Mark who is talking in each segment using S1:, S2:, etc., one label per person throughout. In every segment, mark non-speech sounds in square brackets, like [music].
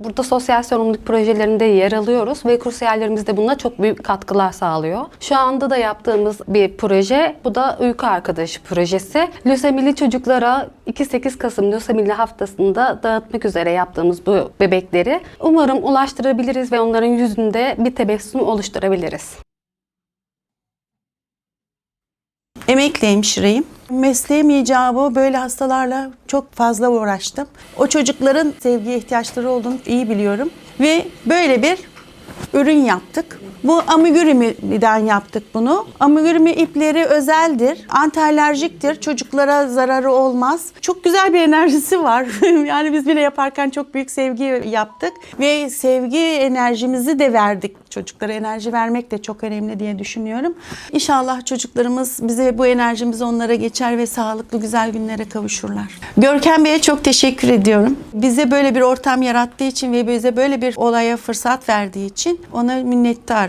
S1: Burada sosyal sorumluluk projelerinde yer alıyoruz ve kursiyerlerimiz de buna çok büyük katkılar sağlıyor. Şu anda da yaptığımız bir proje, bu da Uyku Arkadaşı projesi. Lösemili çocuklara 2-8 Kasım Lösemili haftasında dağıtmak üzere yaptığımız bu bebekleri umarım ulaştırabiliriz ve onların yüzünde bir tebessüm oluşturabiliriz.
S2: Emekli hemşireyim. Mesleğim icabı böyle hastalarla çok fazla uğraştım. O çocukların sevgiye ihtiyaçları olduğunu iyi biliyorum. Ve böyle bir ürün yaptık. Bu amigurumiden yaptık bunu. Amigurumi ipleri özeldir. Antialerjiktir. Çocuklara zararı olmaz. Çok güzel bir enerjisi var. [laughs] yani biz bile yaparken çok büyük sevgi yaptık. Ve sevgi enerjimizi de verdik. Çocuklara enerji vermek de çok önemli diye düşünüyorum. İnşallah çocuklarımız bize bu enerjimiz onlara geçer ve sağlıklı güzel günlere kavuşurlar. Görkem Bey'e çok teşekkür ediyorum. Bize böyle bir ortam yarattığı için ve bize böyle bir olaya fırsat verdiği için ona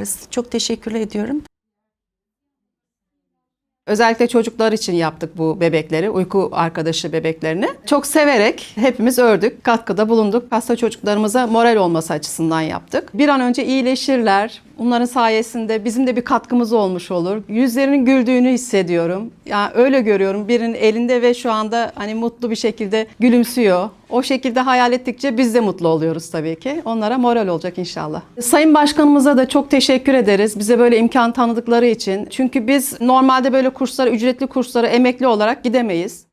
S2: minnettarız. Çok teşekkür ediyorum.
S3: Özellikle çocuklar için yaptık bu bebekleri, uyku arkadaşı bebeklerini. Çok severek hepimiz ördük, katkıda bulunduk. Hasta çocuklarımıza moral olması açısından yaptık. Bir an önce iyileşirler. Bunların sayesinde bizim de bir katkımız olmuş olur. Yüzlerinin güldüğünü hissediyorum. Yani öyle görüyorum. Birinin elinde ve şu anda hani mutlu bir şekilde gülümsüyor. O şekilde hayal ettikçe biz de mutlu oluyoruz tabii ki. Onlara moral olacak inşallah. Sayın Başkanımıza da çok teşekkür ederiz. Bize böyle imkan tanıdıkları için. Çünkü biz normalde böyle kurslara, ücretli kurslara emekli olarak gidemeyiz.